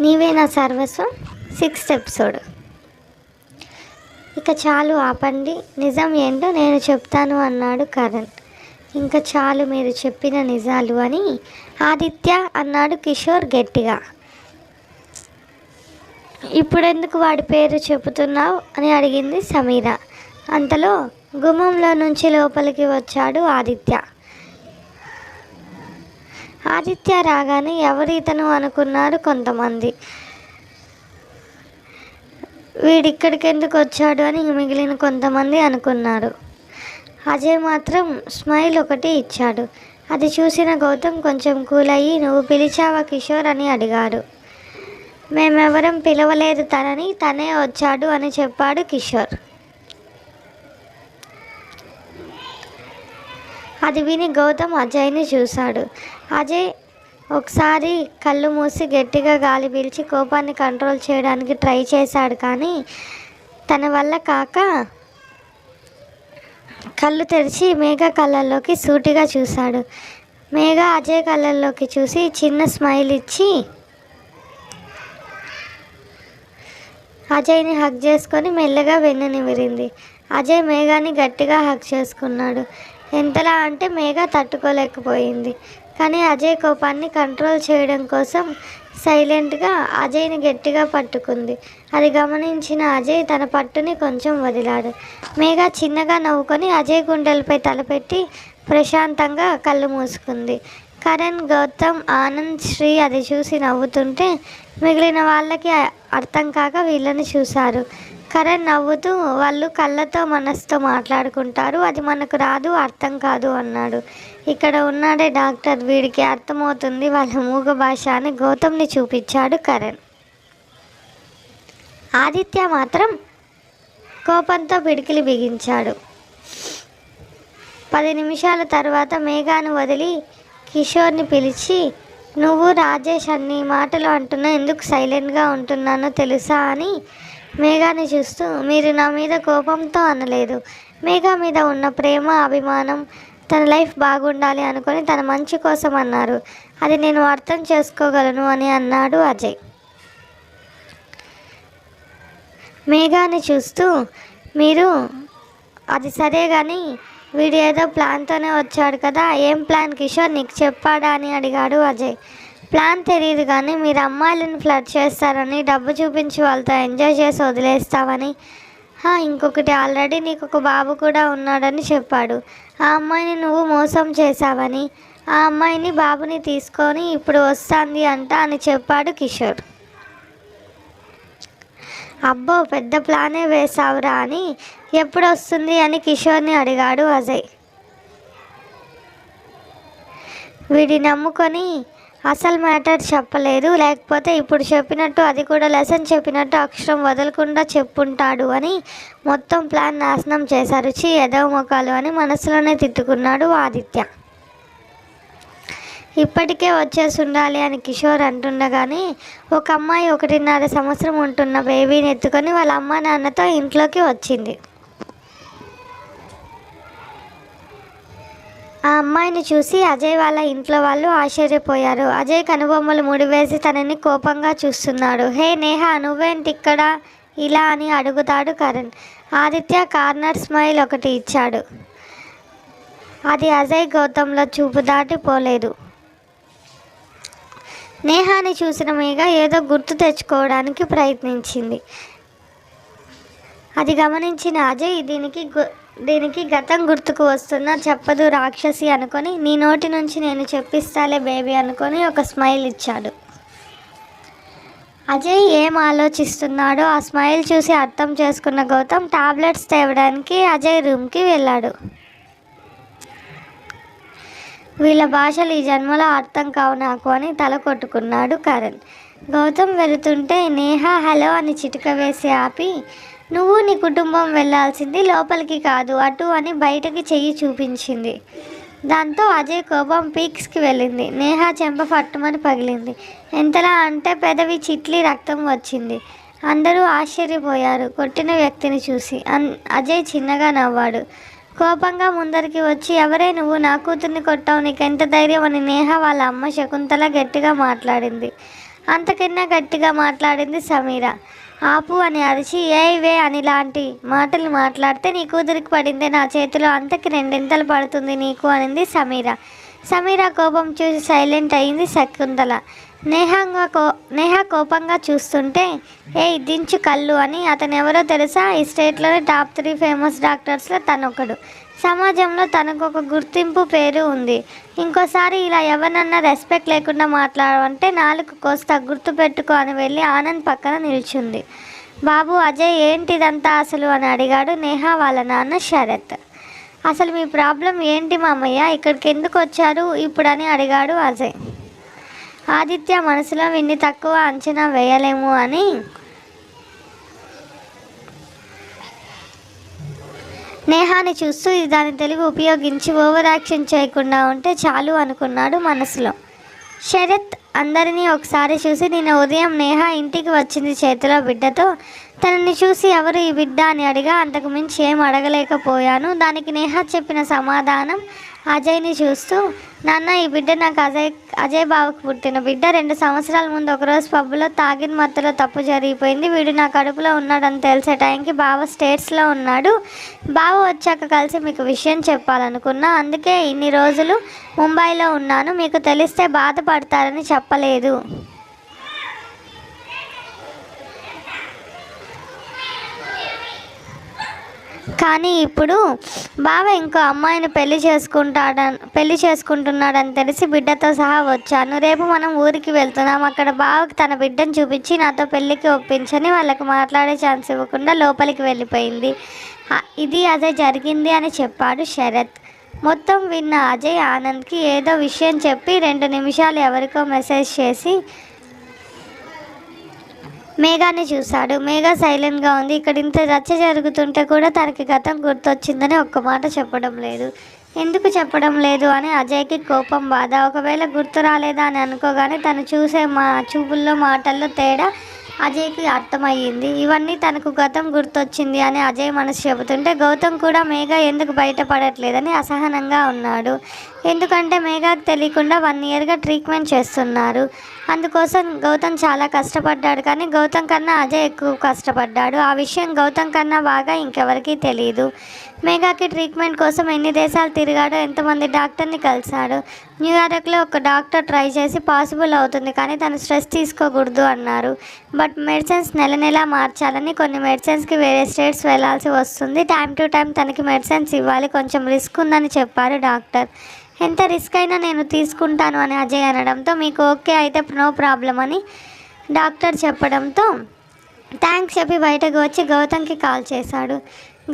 నీవే నా సర్వస్వం? సిక్స్త్ ఎపిసోడ్ ఇక చాలు ఆపండి. నిజం ఏంటో నేను చెప్తాను అన్నాడు కరణ్. ఇంకా చాలు మీరు చెప్పిన నిజాలు అని ఆదిత్య అన్నాడు కిషోర్ గట్టిగా. ఇప్పుడెందుకు వాడి పేరు చెబుతున్నావు అని అడిగింది సమీర. అంతలో గుమ్మంలో నుంచి లోపలికి వచ్చాడు ఆదిత్య. ఆదిత్య రాగానే ఎవరు ఇతను అనుకున్నారు కొంతమంది. వీడిక్కడికి ఎందుకు వచ్చాడు అని మిగిలిన కొంతమంది అనుకున్నారు. అజయ్ మాత్రం స్మైల్ ఒకటి ఇచ్చాడు. అది చూసిన గౌతమ్ కొంచెం కూల్ అయ్యి నువ్వు పిలిచావా కిషోర్? అని అడిగాడు. మేమెవరం పిలవలేదు తనని తనే వచ్చాడు అని చెప్పాడు కిషోర్. అది విని గౌతమ్ అజయ్ని చూశాడు. అజయ్ ఒకసారి కళ్ళు మూసి గట్టిగా గాలి పీల్చి కోపాన్ని కంట్రోల్ చేయడానికి ట్రై చేశాడు కానీ తన వల్ల కాక కళ్ళు తెరిచి మేఘ కళ్ళల్లోకి సూటిగా చూశాడు. మేఘ అజయ్ కళ్ళల్లోకి చూసి చిన్న స్మైల్ ఇచ్చి అజయ్ని హక్ చేసుకొని మెల్లగా వెన్ను నిమిరింది. అజయ్ మేఘాని గట్టిగా హక్ చేసుకున్నాడు. ఎంతలా అంటే మేఘ తట్టుకోలేకపోయింది. కానీ అజయ్ కోపాన్ని కంట్రోల్ చేయడం కోసం సైలెంట్గా అజయ్ని గట్టిగా పట్టుకుంది. అది గమనించిన అజయ్ తన పట్టుని కొంచెం వదిలాడు. మేఘ చిన్నగా నవ్వుకొని అజయ్ గుండెలపై తలపెట్టి ప్రశాంతంగా కళ్ళు మూసుకుంది. కరణ్ గౌతమ్ ఆనంద్ శ్రీ అది చూసి నవ్వుతుంటే మిగిలిన వాళ్ళకి అర్థం కాక వీళ్ళని చూశారు. కరణ్ నవ్వుతూ వాళ్ళు కళ్ళతో మనసుతో మాట్లాడుకుంటారు. అది మనకు రాదు అర్థం కాదు అన్నాడు. ఇక్కడ ఉన్నాడే డాక్టర్. వీడికి అర్థమవుతుంది వాళ్ళ మూగ భాష అని గౌతమ్ని చూపించాడు కరణ్. ఆదిత్య మాత్రం కోపంతో పిడికిలి బిగించాడు. పది నిమిషాల తర్వాత మేఘాను వదిలి కిషోర్ని పిలిచి నువ్వు రాజేష్ అన్ని మాటలు అంటున్నా ఎందుకు సైలెంట్గా ఉంటున్నానో తెలుసా? అని మేఘాని చూస్తూ మీరు నా మీద కోపంతో అనలేదు. మేఘా మీద ఉన్న ప్రేమ అభిమానం తన లైఫ్ బాగుండాలి అనుకొని తన మంచి కోసం అన్నారు. అది నేను అర్థం చేసుకోగలను అని అన్నాడు అజయ్. మేఘాని చూస్తూ మీరు అది సరే కానీ వీడు ఏదో ప్లాన్తోనే వచ్చాడు కదా ఏం ప్లాన్ కిషోర్ నీకు చెప్పాడా అని అడిగాడు అజయ్. ప్లాన్ తెలియదు కానీ మీరు అమ్మాయిలను ఫ్లడ్ చేస్తారని డబ్బు చూపించి వాళ్ళతో ఎంజాయ్ చేసి వదిలేస్తావని ఇంకొకటి ఆల్రెడీ నీకు ఒక బాబు కూడా ఉన్నాడని చెప్పాడు. ఆ అమ్మాయిని నువ్వు మోసం చేశావని ఆ అమ్మాయిని బాబుని తీసుకొని ఇప్పుడు వస్తుంది అంట అని చెప్పాడు కిషోర్. అబ్బో పెద్ద ప్లానే వేసావురా అని ఎప్పుడు వస్తుంది అని కిషోర్ని అడిగాడు అజయ్. వీడి నమ్ముకొని అసలు మ్యాటర్ చెప్పలేదు. లేకపోతే ఇప్పుడు చెప్పినట్టు అది కూడా లెసన్ చెప్పినట్టు అక్షరం వదలకుండా చెప్పుంటాడు అని మొత్తం ప్లాన్ నాశనం చేశారు. చి ఎదవ మొఖాలు అని మనసులోనే తిట్టుకున్నాడు ఆదిత్య. ఇప్పటికే వచ్చేసి ఉండాలి అని కిషోర్ అంటుండగానే ఒక అమ్మాయి ఒకటిన్నర సంవత్సరం ఉంటున్న బేబీని ఎత్తుకొని వాళ్ళ అమ్మ నాన్నతో ఇంట్లోకి వచ్చింది. ఆ అమ్మాయిని చూసి అజయ్ వాళ్ళ ఇంట్లో వాళ్ళు ఆశ్చర్యపోయారు. అజయ్ కనుబొమ్మలు ముడివేసి తనని కోపంగా చూస్తున్నాడు. హే నేహ నువ్వేంటి ఇక్కడ? ఇలా అని అడుగుతాడు కరణ్. ఆదిత్య కార్నర్ స్మైల్ ఒకటి ఇచ్చాడు. అది అజయ్ గౌతంలో చూపు దాటిపోలేదు నేహాని చూసిన మీద ఏదో గుర్తు తెచ్చుకోవడానికి ప్రయత్నించింది. అది గమనించిన అజయ్ దీనికి గు- దీనికి గతం గుర్తుకు వస్తున్న చెప్పదు రాక్షసి అనుకొని నీ నోటి నుంచి నేను చెప్పిస్తాలే బేబీ అనుకొని ఒక స్మైల్ ఇచ్చాడు. అజయ్ ఏం ఆలోచిస్తున్నాడో ఆ స్మైల్ చూసి అర్థం చేసుకున్న గౌతమ్ టాబ్లెట్స్ తేవడానికి అజయ్ రూమ్కి వెళ్ళాడు. వీళ్ళ భాషలు ఈ జన్మలో అర్థం కావు నాకు అని తల కొట్టుకున్నాడు కరణ్. గౌతమ్ వెళుతుంటే నేహ హలో అని చిటిక వేసి ఆపి నువ్వు నీ కుటుంబం వెళ్ళాల్సింది లోపలికి కాదు అటు అని బయటకి చెయ్యి చూపించింది. దాంతో అజయ్ కోపం పీక్స్కి వెళ్ళింది. నేహ చెంప పట్టుమని పగిలింది. ఎంతలా అంటే పెదవి చిట్లి రక్తం వచ్చింది. అందరూ ఆశ్చర్యపోయారు. కొట్టిన వ్యక్తిని చూసి. అన్ అజయ్ చిన్నగా నవ్వాడు. కోపంగా ముందరికి వచ్చి ఎవరే నువ్వు? నా కూతుర్ని కొట్టావు. నీకు ఎంత ధైర్యం? అని నేహ వాళ్ళ అమ్మ శకుంతల గట్టిగా మాట్లాడింది. అంతకన్నా గట్టిగా మాట్లాడింది సమీర. ఆపు అని అరిచి ఏ వే అని లాంటి మాటలు మాట్లాడితే నీ కూతురికి పడిందే నా చేతిలో. అంతకి రెండింతలు పడుతుంది నీకు? అనింది సమీర. సమీర కోపం చూసి సైలెంట్ అయింది శకుంతల. నేహంగా కో నేహ కోపంగా చూస్తుంటే ఏ దించు కళ్ళు అని అతను ఎవరో తెలుసా? ఈ స్టేట్లోనే టాప్ త్రీ ఫేమస్ డాక్టర్స్లో తనొకడు. సమాజంలో తనకు ఒక గుర్తింపు పేరు ఉంది. ఇంకోసారి ఇలా ఎవరన్నా రెస్పెక్ట్ లేకుండా మాట్లాడమంటే నాలుగు కోస్తా గుర్తు పెట్టుకో అని వెళ్ళి ఆనంద్ పక్కన నిల్చుంది. బాబు అజయ్ ఏంటిదంతా అసలు? అని అడిగాడు నేహా వాళ్ళ నాన్న శరత్. అసలు మీ ప్రాబ్లం ఏంటి మామయ్య? ఇక్కడికి ఎందుకు వచ్చారు? ఇప్పుడని అడిగాడు అజయ్. ఆదిత్య మనసులో విన్ని తక్కువ అంచనా వేయలేము అని. నేహాని చూస్తూ ఇది దాని తెలుగు ఉపయోగించి ఓవర్ యాక్షన్ చేయకుండా ఉంటే చాలు అనుకున్నాడు మనసులో. శరత్ అందరినీ ఒకసారి చూసి నిన్న ఉదయం నేహా ఇంటికి వచ్చింది చేతిలో బిడ్డతో తనని చూసి ఎవరు ఈ బిడ్డ అని అడిగా. అంతకు మించి ఏం అడగలేకపోయాను. దానికి నేహ చెప్పిన సమాధానం అజయ్ని చూస్తూ నాన్న ఈ బిడ్డ నాకు అజయ్ అజయ్ బావకు పుట్టిన బిడ్డ. రెండు సంవత్సరాల ముందు ఒకరోజు పబ్బులో తాగిన మత్తులో తప్పు జరిగిపోయింది. వీడు నా కడుపులో ఉన్నాడని తెలిసే టైంకి బావ స్టేట్స్లో ఉన్నాడు. బావ వచ్చాక కలిసి మీకు విషయం చెప్పాలనుకున్నా. అందుకే ఇన్ని రోజులు ముంబైలో ఉన్నాను. మీకు తెలిస్తే బాధపడతారని చెప్పలేదు. కానీ ఇప్పుడు బావ ఇంకో అమ్మాయిని పెళ్ళి చేసుకుంటాడని పెళ్ళి చేసుకుంటున్నాడని తెలిసి బిడ్డతో సహా వచ్చాను. రేపు మనం ఊరికి వెళ్తున్నాం. అక్కడ బావకి తన బిడ్డను చూపించి నాతో పెళ్ళికి ఒప్పించని వాళ్ళకి మాట్లాడే ఛాన్స్ ఇవ్వకుండా లోపలికి వెళ్ళిపోయింది. ఇది అదే జరిగింది అని చెప్పాడు శరత్. మొత్తం విన్న అజయ్ ఆనంద్కి ఏదో విషయం చెప్పి రెండు నిమిషాలు ఎవరికో మెసేజ్ చేసి మేఘాన్ని చూశాడు. మేఘా సైలెంట్గా ఉంది. ఇక్కడ ఇంత రచ్చ జరుగుతుంటే కూడా తనకి గతం గుర్తొచ్చిందని ఒక్క మాట చెప్పడం లేదు. ఎందుకు చెప్పడం లేదు అని అజయ్కి కోపం బాధ. ఒకవేళ గుర్తు రాలేదా అని అనుకోగానే తను చూసే మా చూపుల్లో మాటల్లో తేడా అజయ్కి అర్థమయ్యింది. ఇవన్నీ తనకు గతం గుర్తొచ్చింది అని అజయ్ మనసు చెబుతుంటే గౌతమ్ కూడా మేఘ ఎందుకు బయటపడట్లేదని అసహనంగా ఉన్నాడు. ఎందుకంటే మేఘాకు తెలియకుండా వన్ ఇయర్గా ట్రీట్మెంట్ చేస్తున్నారు. అందుకోసం గౌతమ్ చాలా కష్టపడ్డాడు కానీ గౌతమ్ కన్నా అజయ్ ఎక్కువ కష్టపడ్డాడు. ఆ విషయం గౌతమ్ కన్నా బాగా ఇంకెవరికీ తెలియదు మేఘాకి ట్రీట్మెంట్ కోసం ఎన్ని దేశాలు తిరిగాడో ఎంతమంది డాక్టర్ని కలిశాడు న్యూయార్క్లో ఒక డాక్టర్ ట్రై చేసి పాసిబుల్ అవుతుంది కానీ తను స్ట్రెస్ తీసుకోకూడదు అన్నారు. బట్ మెడిసిన్స్ నెల నెలా మార్చాలని కొన్ని మెడిసిన్స్కి వేరే స్టేట్స్ వెళ్ళాల్సి వస్తుంది. టైం టు టైం తనకి మెడిసిన్స్ ఇవ్వాలి. కొంచెం రిస్క్ ఉందని చెప్పారు డాక్టర్. ఎంత రిస్క్ అయినా నేను తీసుకుంటాను అని అజయ్ అనడంతో మీకు ఓకే అయితే నో ప్రాబ్లం అని డాక్టర్ చెప్పడంతో థ్యాంక్స్ చెప్పి బయటకు వచ్చి గౌతమ్కి కాల్ చేశాడు.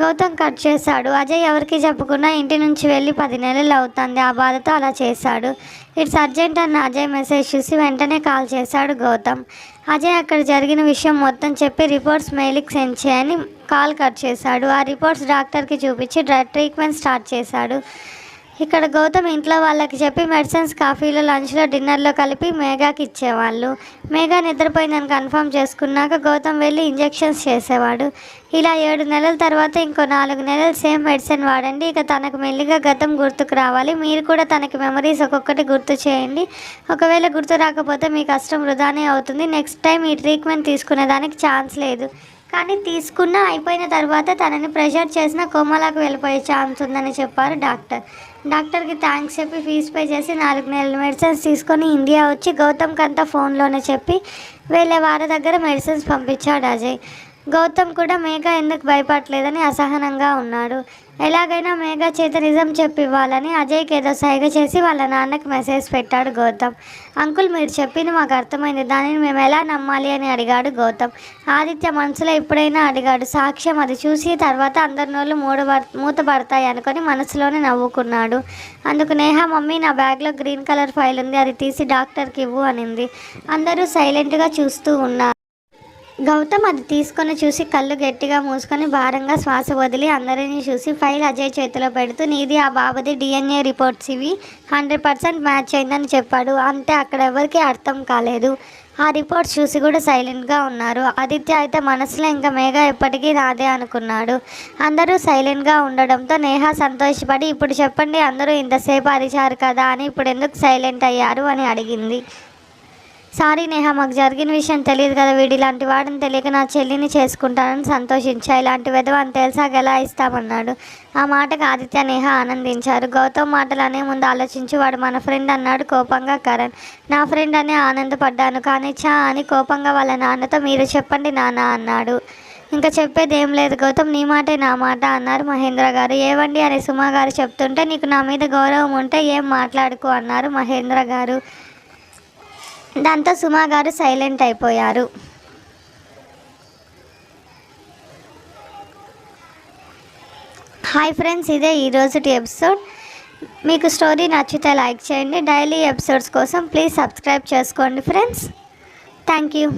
గౌతమ్ కట్ చేశాడు. అజయ్ ఎవరికి చెప్పకుండా ఇంటి నుంచి వెళ్ళి పది నెలలు అవుతుంది. ఆ బాధతో అలా చేశాడు. ఇట్స్ అర్జెంట్ అన్న అజయ్ మెసేజ్ చూసి వెంటనే కాల్ చేశాడు గౌతమ్. అజయ్ అక్కడ జరిగిన విషయం మొత్తం చెప్పి రిపోర్ట్స్ మెయిల్కి సెండ్ చేయని కాల్ కట్ చేశాడు. ఆ రిపోర్ట్స్ డాక్టర్కి చూపించి ట్రీట్మెంట్ స్టార్ట్ చేశాడు. ఇక్కడ గౌతమ్ ఇంట్లో వాళ్ళకి చెప్పి మెడిసిన్స్ కాఫీలో లంచ్లో డిన్నర్లో కలిపి మేఘాకి ఇచ్చేవాళ్ళు. మేఘా నిద్రపోయిందని కన్ఫర్మ్ చేసుకున్నాక గౌతమ్ వెళ్ళి ఇంజెక్షన్స్ చేసేవాడు. ఇలా ఏడు నెలల తర్వాత ఇంకో నాలుగు నెలలు సేమ్ మెడిసిన్ వాడండి. ఇక తనకు మెల్లిగా గతం గుర్తుకు రావాలి. మీరు కూడా తనకి మెమరీస్ ఒక్కొక్కటి గుర్తు చేయండి. ఒకవేళ గుర్తు రాకపోతే మీ కష్టం వృధానే అవుతుంది. నెక్స్ట్ టైం ఈ ట్రీట్మెంట్ తీసుకునేదానికి ఛాన్స్ లేదు. కానీ తీసుకున్న అయిపోయిన తర్వాత తనని ప్రెషర్ చేసిన కోమలాకు వెళ్ళిపోయే ఛాన్స్ ఉందని చెప్పారు డాక్టర్. డాక్టర్కి థ్యాంక్స్ చెప్పి ఫీజు పే చేసి నాలుగు నెలల మెడిసిన్స్ తీసుకొని ఇండియా వచ్చి గౌతమ్కి అంతా ఫోన్లోనే చెప్పి వేరే వారి దగ్గర మెడిసిన్స్ పంపించాడు అజయ్. గౌతమ్ కూడా మేఘ ఎందుకు భయపడలేదని అసహనంగా ఉన్నాడు. ఎలాగైనా మేఘ చేత నిజం చెప్పి ఇవ్వాలని అజయ్కి ఏదో సైగ చేసి వాళ్ళ నాన్నకి మెసేజ్ పెట్టాడు గౌతమ్. అంకుల్ మీరు చెప్పింది మాకు అర్థమైంది. దానిని మేము ఎలా నమ్మాలి అని అడిగాడు గౌతమ్. ఆదిత్య మనసులో ఎప్పుడైనా అడిగాడు. సాక్ష్యం అది చూసి తర్వాత అందరి నోళ్ళు మూడబ మూతపడతాయి అనుకొని మనసులోనే నవ్వుకున్నాడు. అందుకు నేహ మమ్మీ నా బ్యాగ్లో గ్రీన్ కలర్ ఫైల్ ఉంది. అది తీసి డాక్టర్కి ఇవ్వు అనింది. అందరూ సైలెంట్గా చూస్తూ ఉన్నారు. గౌతమ్ అది తీసుకొని చూసి కళ్ళు గట్టిగా మూసుకొని భారంగా శ్వాస వదిలి అందరినీ చూసి ఫైల్ అజయ్ చేతిలో పెడుతూ నీది ఆ బాబుది డిఎన్ఏ రిపోర్ట్స్ ఇవి. హండ్రెడ్ పర్సెంట్ మ్యాచ్ అయిందని చెప్పాడు. అంతే అక్కడ ఎవరికి అర్థం కాలేదు. ఆ రిపోర్ట్స్ చూసి కూడా సైలెంట్గా ఉన్నారు. ఆదిత్య అయితే మనసులో ఇంకా మేఘ ఎప్పటికీ నాదే అనుకున్నాడు. అందరూ సైలెంట్గా ఉండడంతో నేహ సంతోషపడి ఇప్పుడు చెప్పండి అందరూ ఇంతసేపు అరిచారు కదా అని ఇప్పుడు ఎందుకు సైలెంట్ అయ్యారు? అని అడిగింది. సారీ నేహ మాకు జరిగిన విషయం తెలియదు కదా వీడు. ఇలాంటి వాడిని తెలియక నా చెల్లిని చేసుకుంటానని సంతోషించా. ఇలాంటి విధవ అని తెలిసాక ఎలా ఇస్తామన్నాడు. ఆ మాటకు ఆదిత్య నేహ ఆనందించారు. గౌతమ్ మాటలు అనే ముందు ఆలోచించి వాడు మన ఫ్రెండ్ అన్నాడు కోపంగా కరణ్. నా ఫ్రెండ్ అనే ఆనందపడ్డాను. కానీ చా అని కోపంగా వాళ్ళ నాన్నతో మీరు చెప్పండి నాన్న అన్నాడు. ఇంకా చెప్పేది ఏం లేదు. గౌతమ్ నీ మాటే నా మాట అన్నారు మహేంద్ర గారు. ఏవండి అని సుమా గారు చెప్తుంటే నీకు నా మీద గౌరవం ఉంటే ఏం మాట్లాడుకో అన్నారు మహేంద్ర గారు. దాంతో సుమా గారు సైలెంట్ అయిపోయారు. హాయ్ ఫ్రెండ్స్ ఇదే ఈరోజుటి ఎపిసోడ్. మీకు స్టోరీ నచ్చితే లైక్ చేయండి. డైలీ ఎపిసోడ్స్ కోసం ప్లీజ్ సబ్స్క్రైబ్ చేసుకోండి ఫ్రెండ్స్. Thank you.